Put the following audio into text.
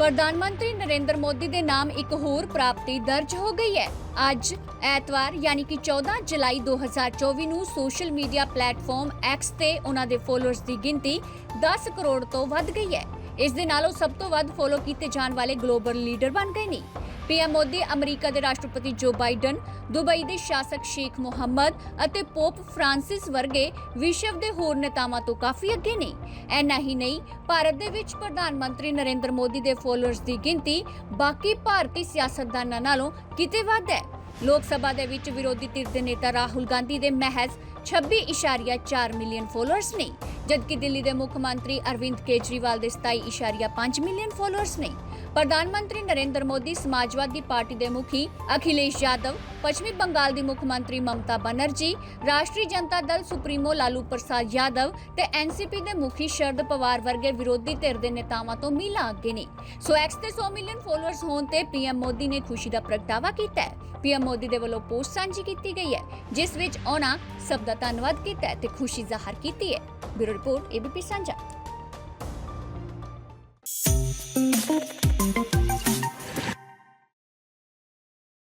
ਪ੍ਰਧਾਨ ਮੰਤਰੀ ਨਰਿੰਦਰ ਮੋਦੀ ਦੇ ਨਾਮ ਇੱਕ ਹੋਰ ਪ੍ਰਾਪਤੀ ਦਰਜ ਹੋ ਗਈ ਹੈ। ਅੱਜ ਐਤਵਾਰ, ਯਾਨੀ ਕਿ 14 ਜੁਲਾਈ 2024 ਨੂੰ ਸੋਸ਼ਲ ਮੀਡੀਆ ਪਲੇਟਫਾਰਮ X ਤੇ ਉਹਨਾਂ ਦੇ ਫੋਲੋਅਰਸ ਦੀ ਗਿਣਤੀ 10 ਕਰੋੜ ਤੋਂ ਵੱਧ ਗਈ ਹੈ। ਇਸ ਦੇ ਨਾਲ ਉਹ ਸਭ ਤੋਂ ਵੱਧ ਫੋਲੋ ਕੀਤੇ ਜਾਣ ਵਾਲੇ ਗਲੋਬਲ ਲੀਡਰ ਬਣ ਗਏ ਨੇ। ਪੀਐਮ ਮੋਦੀ, ਅਮਰੀਕਾ ਦੇ ਰਾਸ਼ਟਰਪਤੀ ਜੋ ਬਾਈਡਨ, ਦੁਬਈ ਦੇ ਸ਼ਾਸਕ ਸ਼ੇਖ ਮੁਹੰਮਦ ਅਤੇ ਪੋਪ ਫ੍ਰਾਂਸਿਸ ਵਰਗੇ ਵਿਸ਼ਵ ਦੇ ਹੋਰ ਨੇਤਾਵਾਂ ਤੋਂ ਕਾਫੀ ਅੱਗੇ ਨੇ। ਐਨਾ ਹੀ ਨਹੀਂ, ਭਾਰਤ ਦੇ ਵਿੱਚ ਪ੍ਰਧਾਨ ਮੰਤਰੀ ਨਰਿੰਦਰ ਮੋਦੀ ਦੇ ਫੋਲੋਅਰਸ ਦੀ ਗਿਣਤੀ ਬਾਕੀ ਭਾਰਤੀ ਸਿਆਸਤਦਾਨਾਂ ਨਾਲੋਂ ਕਿਤੇ ਵੱਧ ਹੈ। ਲੋਕ ਸਭਾ ਦੇ ਵਿੱਚ ਵਿਰੋਧੀ ਧਿਰ ਦੇ ਨੇਤਾ ਰਾਹੁਲ ਗਾਂਧੀ ਦੇ ਮਹਿਜ਼ 26.4 ਮਿਲੀਅਨ ਫੋਲੋਅਰਸ ਨੇ, ਜਦਕਿ ਦਿੱਲੀ ਦੇ ਮੁੱਖ ਮੰਤਰੀ ਅਰਵਿੰਦ ਕੇਜਰੀਵਾਲ ਦੇ 27.5 ਮਿਲੀਅਨ ਫੋਲੋਅਰਸ ਨੇ। ਪ੍ਰਧਾਨ ਮੰਤਰੀ ਨਰਿੰਦਰ ਮੋਦੀ, ਸਮਾਜਵਾਦੀ ਪਾਰਟੀ ਦੇ ਮੁਖੀ ਅਖਿਲੇਸ਼ ਯਾਦਵ, ਪੱਛਮੀ ਬੰਗਾਲ ਦੀ ਮੁੱਖ ਮੰਤਰੀ ਮਮਤਾ ਬਨਰਜੀ, ਰਾਸ਼ਟਰੀ ਜਨਤਾ ਦਲ ਸੁਪਰੀਮੋ ਲਾਲੂ ਪ੍ਰਸਾਦ ਯਾਦਵ ਤੇ ਐਨਸੀਪੀ ਦੇ ਮੁਖੀ ਸ਼ਰਦ ਪਵਾਰ ਵਰਗੇ ਵਿਰੋਧੀ ਧਿਰ ਦੇ ਨੇਤਾਵਾਂ ਤੋਂ ਮੀਲਾਂ ਅੱਗੇ ਨੇ। ਸੋ ਐਕਸ ਤੇ 100 ਮਿਲੀਅਨ ਫੋਲੋਅਰਸ ਹੋਣ ਤੇ ਪੀਐਮ ਮੋਦੀ ਨੇ ਖੁਸ਼ੀ ਦਾ ਪ੍ਰਗਟਾਵਾ ਕੀਤਾ ਹੈ। ਪੀਐਮ ਮੋਦੀ ਦੇ ਵੱਲੋਂ ਪੋਸਟ ਸਾਂਝੀ ਕੀਤੀ ਗਈ ਹੈ, ਜਿਸ ਵਿੱਚ ਉਹਨਾਂ ਸਭ ਦਾ ਧੰਨਵਾਦ ਕੀਤਾ ਹੈ ਤੇ ਖੁਸ਼ੀ ਜ਼ਾਹਰ ਕੀਤੀ ਹੈ। ਬਿਊਰੋ ਰਿਪੋਰਟ ਏਬੀਪੀ ਸਾਂਝਾ।